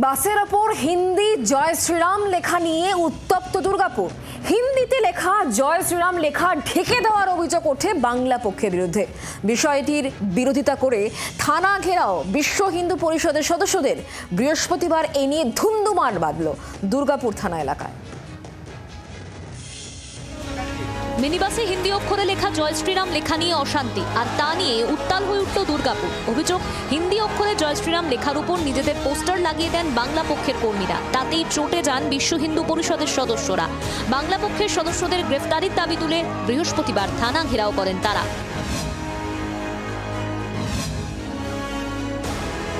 বাসের ওপর হিন্দি জয় শ্রীরাম লেখা নিয়ে উত্তপ্ত দুর্গাপুর। হিন্দিতে লেখা জয় শ্রীরাম লেখা ঢেকে দেওয়ার অভিযোগ ওঠে বাংলা পক্ষের বিরুদ্ধে। বিষয়টির বিরোধিতা করে থানা ঘেরাও বিশ্ব হিন্দু পরিষদের সদস্যদের বৃহস্পতিবার এ নিয়ে ধুন্দুমার বাঁধল দুর্গাপুর থানা এলাকায়। মিনিবাসে হিন্দি অক্ষরে লেখা জয় শ্রীরাম লেখা নিয়ে অশান্তি, আর তা নিয়ে উত্তাল হয়ে উঠল দুর্গাপুর। অভিযোগ, হিন্দি অক্ষরে জয় শ্রীরাম লেখার উপর নিজেদের পোস্টার লাগিয়ে দেন বাংলা পক্ষের কর্মীরা। তাতেই চটে যান বিশ্ব হিন্দু পরিষদের সদস্যরা। বাংলা পক্ষের সদস্যদের গ্রেফতারির দাবি তুলে বৃহস্পতিবার থানা ঘেরাও করেন তারা।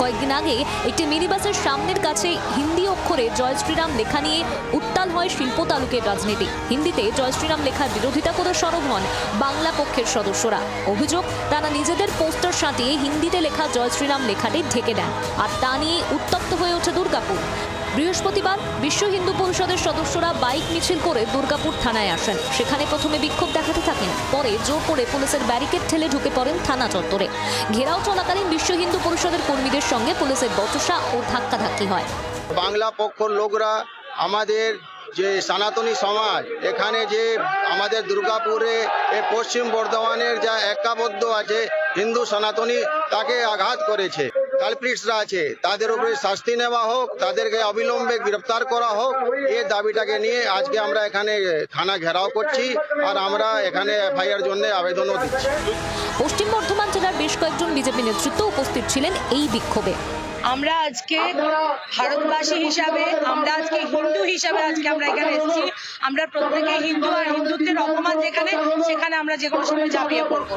কয়েকদিন আগে একটি মিনিবাসের সামনের কাছে হিন্দি অক্ষরে জয় শ্রীরাম লেখা নিয়ে উত্তাল হয় শিল্প তালুকের রাজনীতি। হিন্দিতে জয় শ্রীরাম লেখার বিরোধিতা করে সরব হন বাংলা পক্ষের সদস্যরা। অভিযোগ, তারা নিজেদের পোস্টার সাঁটিয়ে হিন্দিতে লেখা জয় শ্রীরাম লেখাটি ঢেকে দেন। আর তা নিয়ে উত্তপ্ত হয়ে ওঠে দুর্গাপুর। বৃহস্পতিবার বিশ্ব হিন্দু পরিষদের সদস্যরা বাইক মিছিল করে দুর্গাপুর থানায় আসেন। সেখানে প্রথমে বিক্ষোভ দেখাতে থাকেন, পরে জোর করে পুলিশের ব্যারিকেড ঠেলে ঢুকে পড়েন থানা চত্বরে। ঘেরাও চলাকালীন বিশ্ব হিন্দু পরিষদের কর্মীদের সঙ্গে পুলিশের বচসা ও ধাক্কাধাক্কি হয়। বাংলা পক্ষর লোকরা আমাদের যে সনাতনী সমাজ, এখানে যে আমাদের দুর্গাপুরে পশ্চিম বর্ধমানের যা একাবদ্ধ আছে হিন্দু সনাতনী, তাকে আঘাত করেছে। কালপ্রিটসরা আছে, তাদের উপরে শাস্তি নেওয়া হোক, তাদেরকে অবিলম্বে গ্রেপ্তার করা হোক এই দাবিটাকে নিয়ে আজকে আমরা এখানে থানা ঘেরাও করছি আর আমরা এখানে এফআইআর জন্য আবেদনও দিচ্ছি। পশ্চিম বর্ধমান জেলার বেশ কয়েকজন বিজেপি নেতৃত্ব উপস্থিত ছিলেন এই বিক্ষোভে। আমরা আজকে ভারতবাসী হিসাবে আমরা আজকে হিন্দু হিসাবে আজকে আমরা এখানে এসেছি। আমরা প্রত্যেকে হিন্দু আর হিন্দুত্বের অপমান যেখানে সেখানে আমরা যে কোনো সময় ঝাঁপিয়ে পড়ব।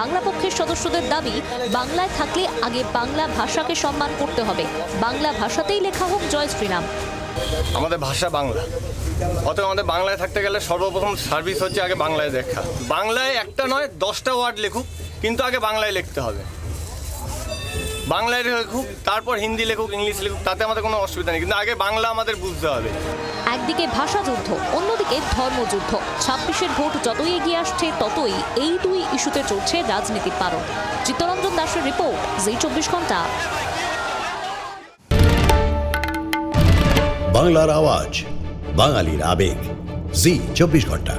বাংলা পক্ষের সদস্যদের দাবি বাংলায় থাকলে আগে বাংলা ভাষাকে সম্মান করতে হবে। বাংলা ভাষাতেই লেখা হোক জয় শ্রীরাম। আমাদের ভাষা বাংলা। অতএব আমাদের বাংলায় থাকতে গেলে সর্বপ্রথম সার্ভিস হচ্ছে আগে বাংলায় দেখা। বাংলায় একটা নয় দশটা ওয়ার্ড লেখুক কিন্তু আগে বাংলায় লিখতে হবে। বাংলায় লেখুক তারপর হিন্দি লেখুক ইংলিশ লেখুক তাতে আমাদের কোনো অসুবিধা নেই। কিন্তু আগে বাংলা আমাদের বুঝতে হবে। একদিকে ভাষা যুদ্ধ অন্যদিকে ধর্মযুদ্ধ ছাব্বিশের ভোট যতই এগিয়ে আসছে ততই এই দুই ইস্যুতে চলছে রাজনীতির পারদ। চিত্তরঞ্জন দাসের রিপোর্ট জি চব্বিশ ঘণ্টা। বাংলার আওয়াজ বাঙালির আবেগ জি চব্বিশ ঘণ্টা।